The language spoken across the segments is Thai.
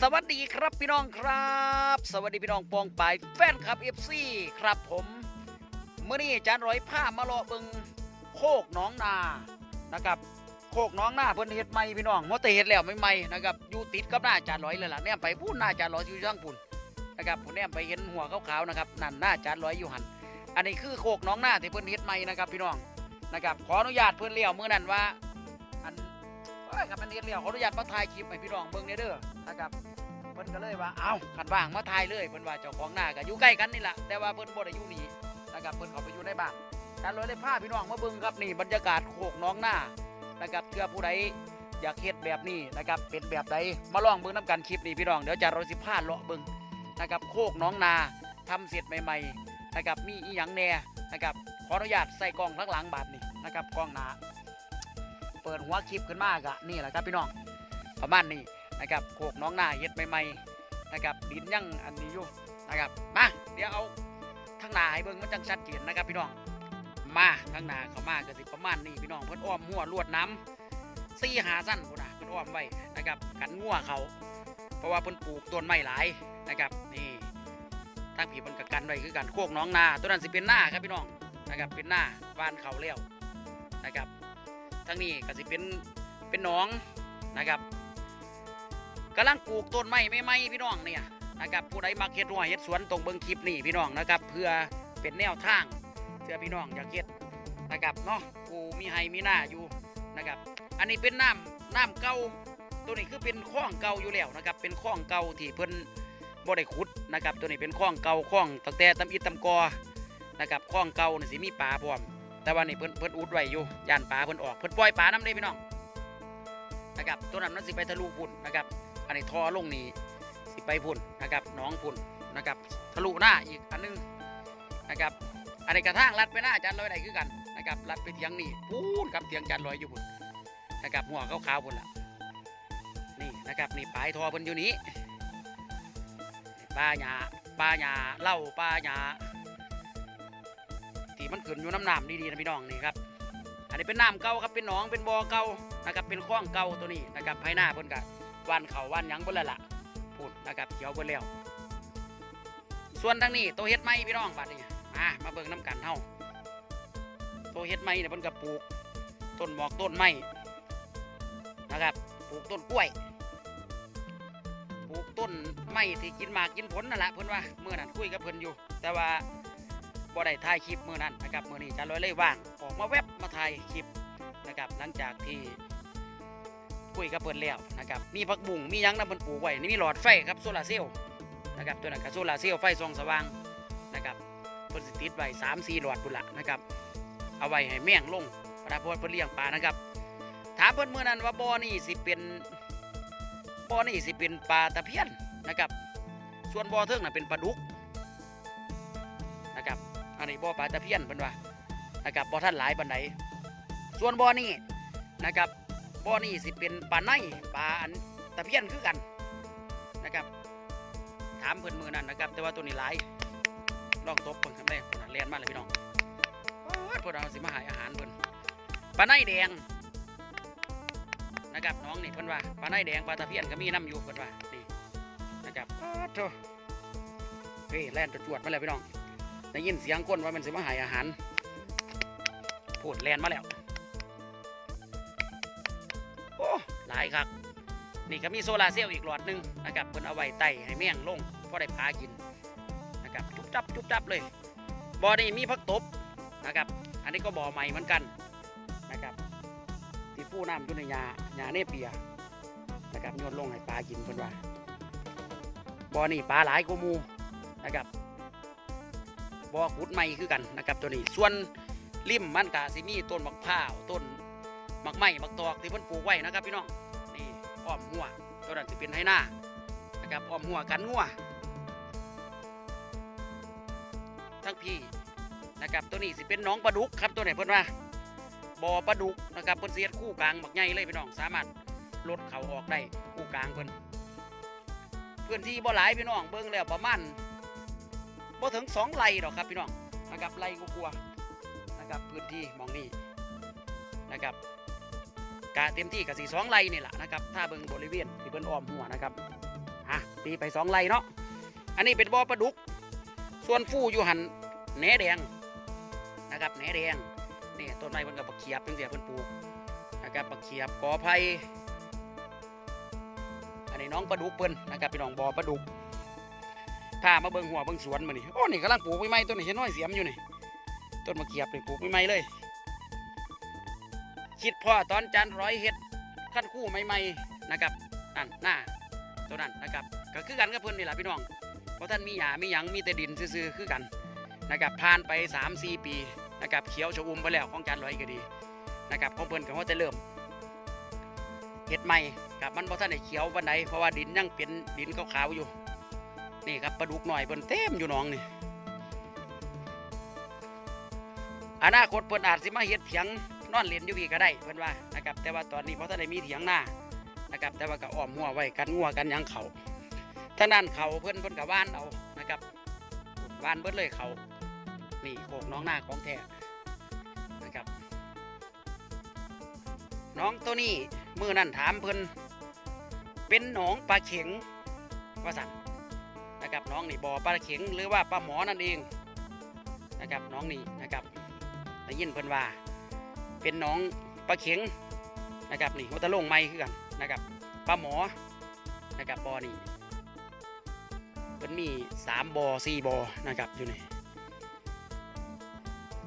สวัสดีครับพี่น้องครับ สวัสดีพี่น้องปองปายแฟนคลับ FC ครับผมเมื่อนี้จารย์ร้อยผ้ามาลาะเบิงโคกน้องนานะครับ โคกน้องนาเพิ่นเฮ็ดใหม่พี่น้องมอเตเฮ็ดแล้วใหม่ๆนะครับอยู่ติดกับหน้าจารย์ร้อยเลยล่ะแนมไปพูดหน้าจารย์ร้อยอยู่ทางปุ่นนะครับผมแนมไปเห็นหัวขาวๆนะครับนั่นหน้าจารย์ร้อยอยู่หันอันนี้คือโคกน้องนาที่เพิ่นเฮ็ดใหม่นะครับพี่น้องนะครับขออนุญาตเพิ่อนเลี้ยวมื้อนั้นว่าอัน อ้ยครับอันนี้เลี้ยวขออนุญาตมาถ่ายคลิปให้พี่น้องเบิ่งเด้อนะครับเพิ่นก็เลยว่าเอ้าขันว่างมาทายเลยเพิ่นว่าเจ้าของหน้าก็อยู่ใกล้กันนี่แหละแต่ว่าเพิ่นบ่ได้อยู่นี่นะครับเพิ่นเขาไปอยู่ในบ้านการเลยได้พาพี่น้องมาเบิ่งครับนี่บรรยากาศโคกน้องหน้านะครับเพื่อผู้ใดอยากเฮ็ดแบบนี้นะครับเป็นแบบใดมาลองเบิ่งน้ำกันคลิปนี้พี่น้องเดี๋ยวจะเราสิพาเลาะเบิ่งนะครับโคกน้องนาทำเสร็จใหม่ๆนะครับมีอีหยังแน่นะครับขออนุญาตใส่กล้องหลังบาดนี่นะครับกล้องหนา เปิดหัวคลิปขึ้นมากะนี่แหละครับพี่น้องประมาณนี้นะครับโคกน้องนาเฮ็ดใหม่ๆนะครับดินยังอันนี้อยู่นะครับมาเดี๋ยวเอาทางหน้าให้เบิ่งมันจังชัดเจนนะครับพี่น้องมาทางหน้าเขามาก็สิประมาณนี้พี่น้องเพิ่นอ้อมหัวลวดน้ำสี่หาสั้นพุ่นนะเพิ่นอ้อมไว้นะครับกันงัวเขา เพราะว่าเพิ่นปลูกต้นไม้หลายนะครับนี่ทางผีเพิ่นก็กันไว้คือกันโคกน้องนาตัวนั้นสิเป็นหน้าครับพี่น้องนะครับเป็นหน้าบ้านเขาแล้วนะครับ ทางนี้ก็สิเป็นเป็นหนองนะครับกำลังปลูกต้นไม้ใหม่ๆพี่น้องเนี่ยนะครับผู้ใดมาเฮ็ดหัวเฮ็ดสวนตรงเบิ่งคลิปนี่พี่น้องนะครับ เพื่อเป็นแนวทางเพื่อพี่น้องอยากเฮ็ดนะครับเนาะกูมีไฮมีหน้าอยู่นะครับ อันนี้เป็นน้ำน้ำเก่าตัวนี้คือเป็นคลองเก่าอยู่แล้วนะครับ เป็นคลองเก่าที่เพิ่นบ่ได้ขุดนะครับ ตัวนี้เป็นคลองเก่าคลองตั้งแต่ตำอิดตำกอนะครับคลองเก่านี่สิมีปลาพร้อม แต่ว่านี่เพิ่นเพิ่นอุดไว้อยู่ย่านปลาเพิ่นออกเพิ่นปล่อยปลาน้ำได้พี่น้องนะครับตัวนั้นมันสิไปทะลุพุ่นนะครับ อันนี้ทอลงนี่สิไปพุ่นนะครับหน้องพุ่นนะครับทะลุหน้าอีกอันนึงนะครับอันนี้กระทั่งลัดไปหน้าจารย์ลอยได้คือกันนะครับลัดไปเทียงนี่พูนครับเทียงจารย์ลอยอยู่พุ่นนะครับหัวขาวๆพุ่นละนี่นะครับนี่ปลายทอเพิ่นอยู่นี้ปลาหยาปลาหยาเล่าปลาหยา ที่มันขึ้นอยู่น้ำน้ำดีๆนะพี่น้องนี่ครับอันนี้เป็นน้ำเก่าครับเป็นหนองเป็นบ่อเก่านะครับเป็นคลองเก่าตัวนี้นะครับภายหน้าเพิ่นก็วันเขาวันหยังเบิ่แล้วล่ะพูดนะครับเขียวเบิ่นแล้วส่วนทางนี้ตัวเฮ็ดไม้พี่น้องบัดนี้มามาเบิ่งน้ำกันเฮาตัวเฮ็ดไม้เนี่ยเพิ่นก็ปลูกต้นหมอกต้นไม้นะครับปลูกต้นกล้วยปลูกต้นไม้ที่กินหมากกินผลนั่นแหละเพิ่นว่าเมื่อนั้นคุยกับเพิ่นอยู่ แต่ว่า บ่ได้ถ่ายคลิปมือนั้นนะครับมือนี้จะลอยเลยว่างออกมาแวบมาถ่ายคลิปนะครับหลังจากที่คุยกับเพิ่นแล้วนะครับมีผักบุ้งมียังนะเพิ่นปลูกไว้นี่มีหลอดไฟครับโซลาเซลล์นะครับตัวนั้นก็โซลาเซลล์ไฟส่องสว่างนะครับเพิ่นสิติดไว้สามสี่หลอดพุ่นละนะครับเอาไว้ให้แม่งลงปลาพอดเพิ่นเลี้ยงปลานะครับถามเพิ่นเมื่อนั้นว่าบ่อนี่สิเป็นบ่อนี่สิเป็นปลาตะเพียนนะครับส่วนบ่อเทิงน่ะเป็นปลาดุก อันนี้บ่อปลาตะเพียนเพิ่นว่านะครับบ่อท่านหลายปานใดส่วนบ่อนี่นะครับบ่อนี่สิเป็นปลาในปลาอันตะเพียนคือกันนะครับ ถามเพิ่อนมือนั้นนะครับ แต่ว่าตัวนี้หลายลองตบเพิ่นคำแรกเรียนมาเลยพี่น้องเพิ่นเอาสิมาหายอาหารเพิ่นปลาในแดงนะครับน้องนี่เพิ่นว่าปลาในแดงปลาตะเพียนก็มีน้ำอยู่เพิ่นว่านี่นะครับอ้โธ่เฮ้ยแล่นจวดมาแล้วพี่น้อง ได้ยินเสียงก้นว่ามันสิมาหายอาหารพูดแลนมาแล้ว โอ้หลายครับ นี่ก็มีโซลาเซลล์อีกหลอดหนึงนะครับเพิ่นเอาไว้ไต่ให้แม่งลงพอได้ปลากินนะครับจุบจับจุบจับเลยบ่อนี้มีพักตบนะครับ อันนี้ก็บ่อใหม่เหมือนกันนะครับที่ผู้น้ำอยู่ในหญ้าหญ้าเนเปียนะครับโยนลงให้ปลากินเพิ่นว่าบ่อนี้ปลาหลายกว่ามูนะครับ บ่อขุดใหม่คือกันนะครับตัวนี้ส่วนริมมันก็สิมีต้นมะพร้าวต้นมักไม้มักตอกที่เพิ่นปลูกไว้นะครับพี่น้องนี่อ้อมหัวตัวนั้นจะเป็นให้หน้านะครับอ้อมหัวกันงัวทั้งพี่นะครับตัวนี้สิเป็นน้องปลาดุกครับตัวไหนเพิ่นว่าบ่อปลาดุกนะครับเพิ่นเสียดคู่กลางหมักใหญ่เลยพี่น้องสามารถลดเขาออกได้คู่กลางเพิ่นพื้นที่บ่หลายพี่น้องเบิ่งแล้วประมาณ บ่ถึงสองไร่หรอกครับพี่น้องนะครับไร่กลัวนะครับพื้นที่มองนี้นะครับกะเต็มที่กับสีสองไร่นี่แหละนะครับถ้าเบิ่งบริเวณที่เบิ่นอ้อมหัวนะครับอะตีไปสองไร่เนาะอันนี้เป็นบ่อปลาดุก ส่วนฟู่อยู่หันแหนแดงนะครับแหนแดงนี่ต้นไม้เพิ่นกับปักเขียบเป็นเสียเพิ่นปลูกนะครับปักเขียบกอไผ่อันนี้น้องปลาดุกเพิ่นนะครับพี่น้องบ่อปลาดุก พามาเบิ่งหัวเบิ่งสวนมานี่โอ้นี่กำลังปลูกใหม่ๆต้นนี้เห็นน้อยเสียมอยู่นี่ต้นมะเขียบนี่ปลูกใหม่ๆเลย คิดพ่อตอนจันร้อยเฮ็ดขั้นคู่ใหม่ๆนะครับนั่นหน้าตัวนั้นนะครับก็คือกันกับเพื่อนนี่แหละพี่น้องเพราะท่านมีหญ้ามีหยังมีแต่ดินซื่อๆคือกันนะครับผ่านไป 3-4 ปีนะครับเขียวชอุ่มไปแล้วของจันร้อยก็ดีนะครับของเพื่อนก็ว่าจะเริ่มเฮ็ดใหม่กับมันเพราะท่านได้เขียววันใดเพราะว่าดินยังเป็นดินขาวๆอยู่ นี่ครับปลาดุกหน่อยเพิ่นเต็มอยู่น้องนี่อนาคตเพิ่นอาจสิมาเฮ็ดเถียงนอนเล่นอยู่พี่ก็ได้เพิ่นว่านะครับแต่ว่าตอนนี้เพราะท่านได้มีเถียงหน้านะครับแต่ว่าก็อ้อมหัวไว้กันงัวกันยังเขาท่านั้นเขาเพิ่นเพิ่นกับว่านเอานะครับว่านเบิดเลยเขานี่โขกน้องหน้าของแท้นะครับ น้องตัวนี้มือนั่นถามเพิ่นเป็นหนองปลาเข็งว่าสั่น นะครับน้องนี่บ่อปลาเข็งหรือว่าปลาหมอนั่นเองนะครับน้องนี่นะครับได้ยินเพิ่นว่าเป็นน้องปลาเข็งนะครับนี่วัตะลงไม้คือกันนะครับปลาหมอนะครับบ่อนี่เป็นมีสามบอสี่บอนะครับอยู่นี่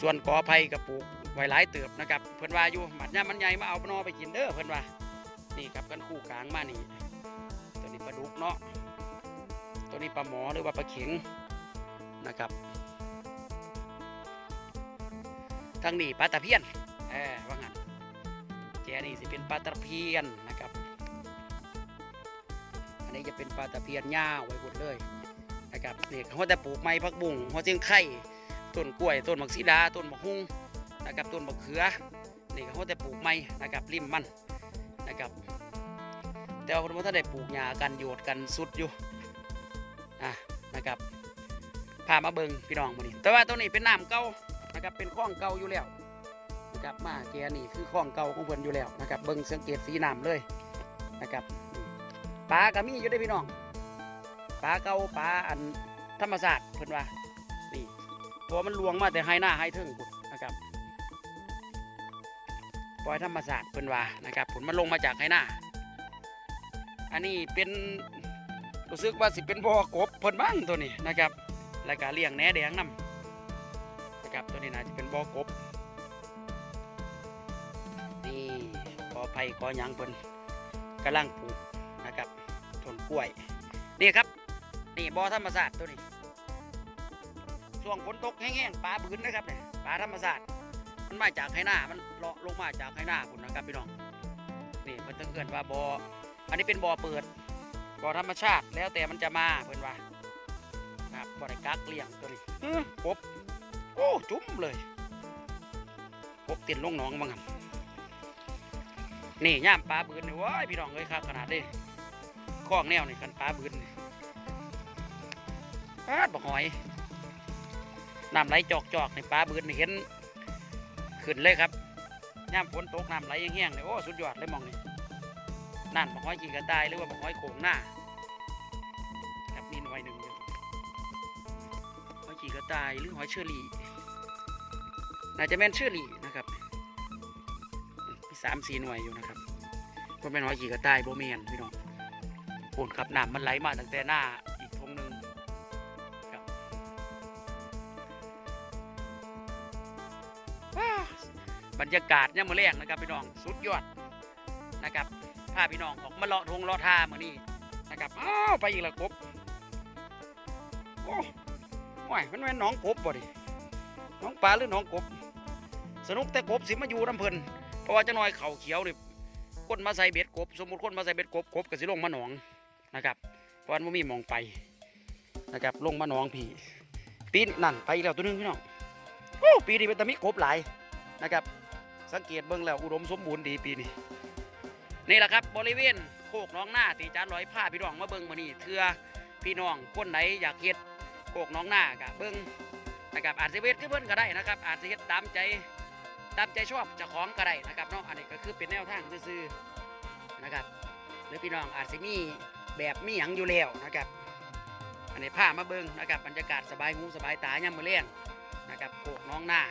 ส่วนกอไผ่กับปลูกไว้หลายเติบนะครับเพิ่อนว่าอยู่หมัดย่ามันใหญ่มาเอาปนอไปกินเด้อเพิ่อนว่านี่ครับกันคู่กลางมานี่ตัวนี้ปลาดุกเนาะ ตัวนี้ปลาหมอหรือว่าปลาเข็งนะครับทางนี้ปลาตะเพียนเออว่างั้นแกนี่สิเป็นปลาตะเพียนนะครับ อันนี้จะเป็นปลาตะเพียนย่าไว้หมดเลยนะครับเนี่ยเขาจะปลูกไม้พักบุ้งหัวเจียงไข่ต้นกล้วยต้นมักซีดาต้นมะฮุ่งนะครับต้นมะเขือนี่เขาจะปลูกไม้นะครับริมมันนะครับแต่ว่าคนว่าถ้าได้ปลูกหญ้ากันโยดกันสุดอยู่ อะนะครับพามาเบิงพี่น้องมานี่แต่ว่าตัวนี้เป็นน้ำเก่านะครับเป็นคลองเก่าอยู่แล้วนะครับมาแกนี่คือข้องเก่าของเพิ่นอยู่แล้วนะครับเบิงสังเกตสีน้ำเลยนะครับปลากระมีอยู่ได้พี่น้องปลาเก่าปลาอันธรรมศาสตร์เพิ่นว่านี่เพราะมันลวงมาแต่ไฮหน้าไฮทิงพุ่นนะครับปล่อยธรรมศาสตร์เพิ่นว่านะครับผลมันลงมาจากไฮหน้าอันนี้เป็น รู้สึกว่าสิเป็นบ่อกบเพิ่นบ้างตัวนี้นะครับแล้วก็เลี้ยงแหนแดงนํนะครับตัวนี้น่าจะเป็นบ่อกบนี่กอไผ่กอหยังเพิ่นกำลังปลูกนะครับต้นกล้วยนี่ครับนี่บ่อธรรมศาสตร์ตัวนี้ช่วงฝนตกแห้งๆปลาบืนนะครับเนี่ยปลาธรรมศาสตร์มันมาจากไหหน้ามันเลาะลงมาจากไหหน้าคุณนะครับพี่น้องนี่มันต้องเกินว่าบ่ออันนี้เป็นบ่อเปิด บ่อธรรมชาติแล้วแต่มันจะมาเพิ่อนว่าครับบ่ได้กักเลี้ยงตัวนี้อื้อกบโอ้จุ้มเลยกบเตียนลงหนองบ้างครับนี่ย่ามปลาบืนนี่ว้ายพี่น้องเอ้ยครับขนาดนี้คล้องแนวนี่กันปลาบืนนี่ปาบหอยน้ำไหลจอกจอกๆนี่ปลาบืนนี่เห็นขึ้นเลยครับย่ามฝนตกน้ำไหลแห้งๆเลยโอ้สุดยอดเลยมองนี่ นั่นบอกหอยกีกระต่ายหรือว่าบอกหอยโขงหน้าครับนี่หน่วยหนึ่งอยู่หอยกีกระต่ายหรือหอยเชอรี่น่าจะแม่นเชอรี่นะครับมีสามสี่หน่วยอยู่นะครับก็เป็นหอยขี่กระต่ายโบเมียนพี่น้องโอนครับน้ำมันไหลมาตั้งแต่หน้าอีกทงหนึ่งครับบรรยากาศเนี่ยมมาแรงนะครับพี่น้องสุดยอดนะครับ พาพี่น้องออกมาเลาะทงเลาะท่ามานี่นะครับอ้าวไปอีกและกบโอ้โอ้ยมันเป็นน้องกบบ่ดิน้องปลาหรือน้องกบ สนุกแต่กบสิมาอยู่น้ำเพลินเพราะว่าจะน้อยเข่าเขียวนี่คนมาใส่เบ็ดกบ สมมติคนมาใส่เบ็ดกบกบก็สิลงมาหนองนะครับเพราะว่ามันมีมองไปนะครับลงมาหนองพี่ปีนั่นไปอีกแล้วตัวนึงพี่น้องโอ้ปีนี้เป็นตะมิกบหลายนะครับ สังเกตเบิ่งแล้วอุดมสมบูรณ์ดีปีนี้ นี่แหละครับบริเวณโคกน้องหน้าตีจานร้อยผ้าพี่น้องมาเบิ่งมานี่เถื่อพี่น้องคนไหนอยากเฮ็ดโคกน้องหน้ากะเบิ่งนะครับอาจจะเวทขึ้นเพิ่นก็ได้นะครับ อาจจะเฮ็ดตามใจตามใจชอบจ้าของก็ได้นะครับเนาะอันนี้ก็คือเป็นแนวทางซื่อๆนะครับหรือพี่น้องอาจจะมีแบบมีหยังอยู่แล้วนะครับอันนี้ผ้ามาเบิงนะครับบรรยากาศสบายหูสบายตาย่ำมือเลี้ยงนะครับโขกน้องหน้า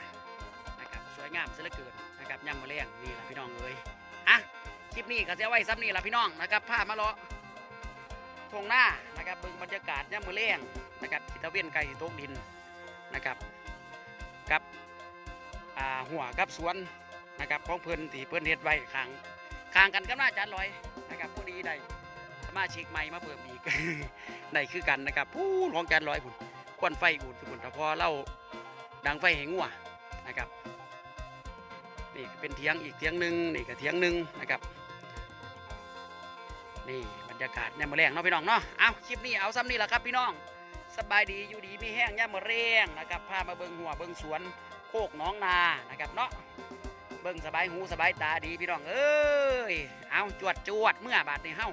นะครับสวยงามเสียเหลือเกินนะครับย่ำมือเลี้ยงนี่แหละพี่น้องเอ้ย คลิปนี้ก็จะเอาไว้ซ้ำนี่แหละพี่น้องนะครับผ้ามาเลาะทงหน้านะครับเบิงบรรยากาศย่ำมือเลี้ยงนะครับทิตะเวียนไก่ตกดินนะครับกับหัวกับสวนนะครับของเพิ่อนที่เพิ่อนเฮ็ดไว้ข้างข้างกันกับหน้าจานลอยนะครับพอดีได้สมาชิกใหม่มาเพิ่มอีกได้คือกันนะครับผู้ร้องจานลอยผุนควันไฟอุดผุนแต่พอเล่าดังไฟแหงงัวนะครับนี่เป็นเทียงอีกเทียงหนึ่งนี่ก็เทียงหนึ่งนะครับ นี่บรรยากาศย่ยมาแรงเนาะพี่น้องเนาะเอาคลิปนี้เอาซ้ำนี่แหละครับพี่น้องสบายดีอยู่ดีมีแห้งย่ามาแรงนะครับพามาเบิงหัวเบิงสวนโคกหน้องนานะครับเนาะเบิงสบายหูสบายตาดีพี่น้องเอ้ยเอาจวดจวดเมื่อบาดในเฮ้า